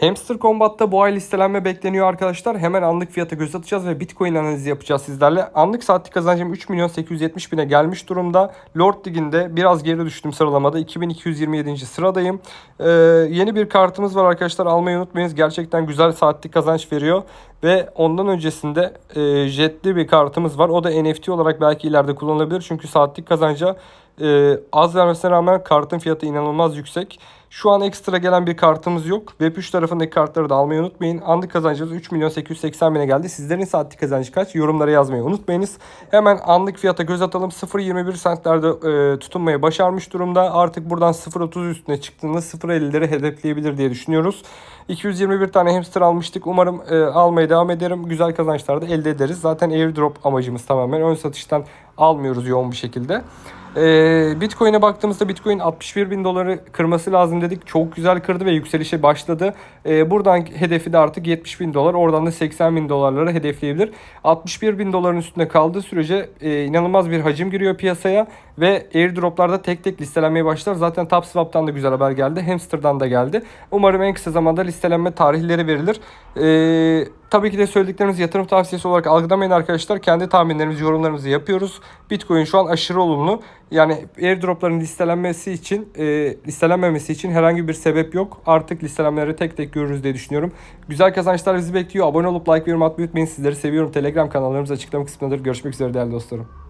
Hamster Combat'ta bu ay listelenme bekleniyor arkadaşlar. Hemen anlık fiyata göz atacağız ve Bitcoin analizi yapacağız sizlerle. Anlık saatlik kazancım 3 milyon 870 bine gelmiş durumda. Lord Lig'inde biraz geri düştüm sıralamada. 2227. sıradayım. Ee, yeni bir kartımız var arkadaşlar. Almayı unutmayınız. Gerçekten güzel saatlik kazanç veriyor. Ve ondan öncesinde e, jetli bir kartımız var. O da NFT olarak belki ileride kullanılabilir. Çünkü saatlik kazanca e, az vermesine rağmen kartın fiyatı inanılmaz yüksek. Şu an ekstra gelen bir kartımız yok. Web3 tarafındaki kartları da almayı unutmayın. Anlık kazancımız 3 milyon 880 bine geldi. Sizlerin saatlik kazancı kaç? Yorumlara yazmayı unutmayınız. Hemen anlık fiyata göz atalım. 0.21 centlerde e, tutunmayı başarmış durumda. Artık buradan 0.30 üstüne çıktığında 0.50'leri hedefleyebilir diye düşünüyoruz. 221 tane hamster almıştık. Umarım e, almaya devam ederim. Güzel kazançlar da elde ederiz. Zaten airdrop amacımız tamamen. Ön satıştan almıyoruz yoğun bir şekilde. Ee, Bitcoin'e baktığımızda Bitcoin 61 bin doları kırması lazım dedik. Çok güzel kırdı ve yükselişe başladı. Ee, buradan hedefi de artık 70 bin dolar. Oradan da 80 bin dolarları hedefleyebilir. 61 bin doların üstünde kaldığı sürece e, inanılmaz bir hacim giriyor piyasaya. Ve airdroplarda tek tek listelenmeye başlar. Zaten TapSwap'tan da güzel haber geldi. Hamster'dan da geldi. Umarım en kısa zamanda listelenme tarihleri verilir. Ee, tabii ki de söylediklerimiz yatırım tavsiyesi olarak algılamayın arkadaşlar. Kendi tahminlerimizi, yorumlarımızı yapıyoruz. Bitcoin şu an aşırı olumlu. Yani airdropların listelenmesi için, e, listelenmemesi için herhangi bir sebep yok. Artık listelenmeleri tek tek görürüz diye düşünüyorum. Güzel kazançlar bizi bekliyor. Abone olup like ve yorum atmayı unutmayın. Sizleri seviyorum. Telegram kanallarımız açıklama kısmındadır. Görüşmek üzere değerli dostlarım.